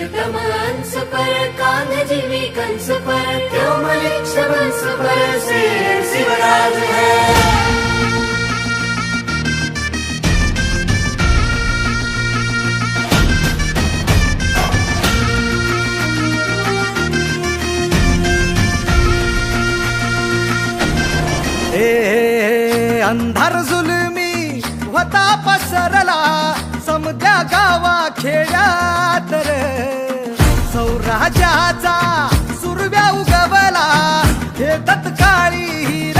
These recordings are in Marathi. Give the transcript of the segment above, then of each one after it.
तेज पर जीवी कंस पर पर से शिवराज है। अंधार जुलमी होता पसरला। समध्या गावा खेड्यात रे. सौराजाचा सुरव्या उगवला. हे तत्काळी हिरा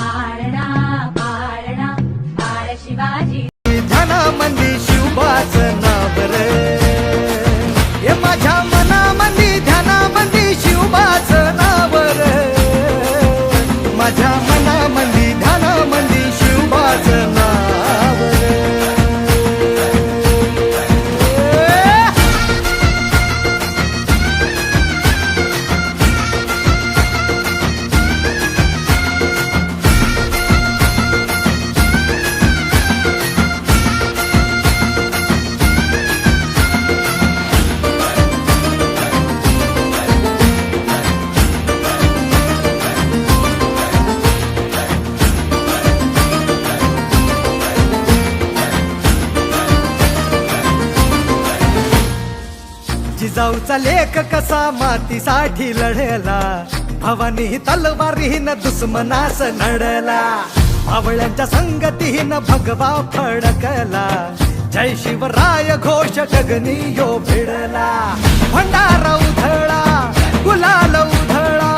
जिजाऊचा लेख कसा मातीसाठी लढला? भवानी तलवारीन दुश्मनास नडला. भावळ्यांच्या संगतीन भगवा फडकला. जय शिवराय घोष गगनी यो भिडला. भंडारा उधळा गुलाल उधळा.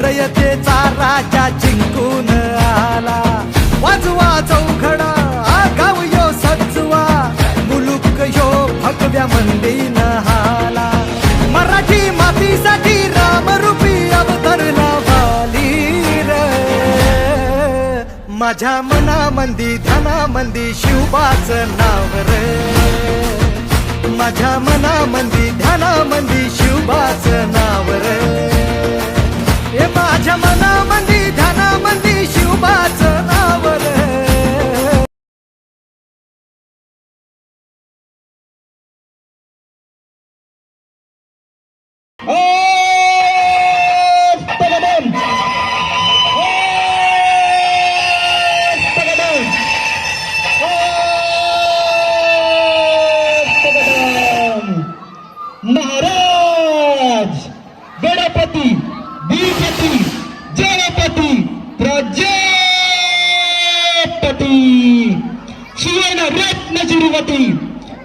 रयतेचा राजा जिंकून आला. वाजवा माझ्या मनामंदी ध्यानामंदी शिवबाच नाव रे. माझ्या मनामंदी ध्यानामंदी शिवबाच नाव रे. हे माझ्या मनामंदी ध्यानामंदी शिवबाच नाव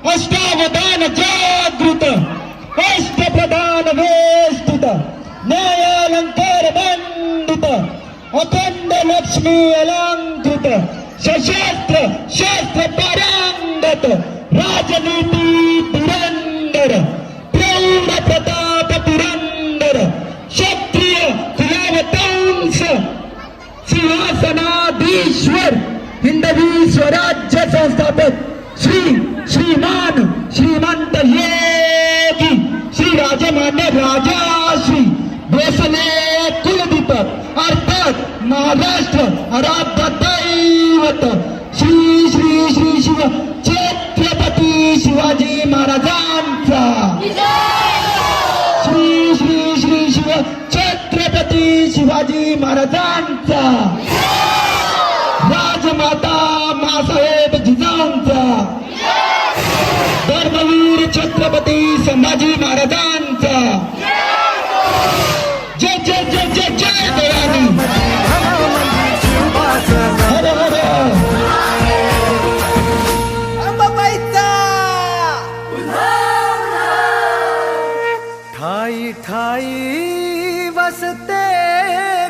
अष्टावधान जागृत अष्टप्रधान वेष्टित न्यायालंकार मंडित अखंड लक्ष्मी अलंकृत सशस्त्र शास्त्र पारंगत राजनीती पुरंदर प्रौढ प्रताप पुरंदर क्षत्रिय कुलावतांश सिंहासनाधीश्वर हिंदवी स्वराज्य संस्थापक राजमान्य राजाश्री भोसले कुलदीपक अर्थात महाराष्ट्र आराध्य दैवत. श्री श्री श्री शिव छत्रपती शिवाजी महाराजांचा. श्री श्री श्री शिव छत्रपती शिवाजी महाराजांचा. राजमाता मासाहेब ठाई ठाई वसते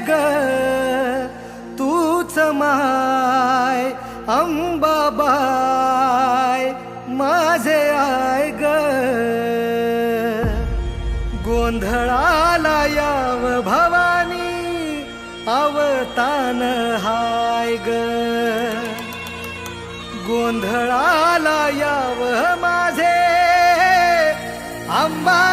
ग. तूच माय अंबाबाय माझे आय ग. गोंधळाला याव भवानी अवतान हाय ग. गोंधळाला याव माझे अंबा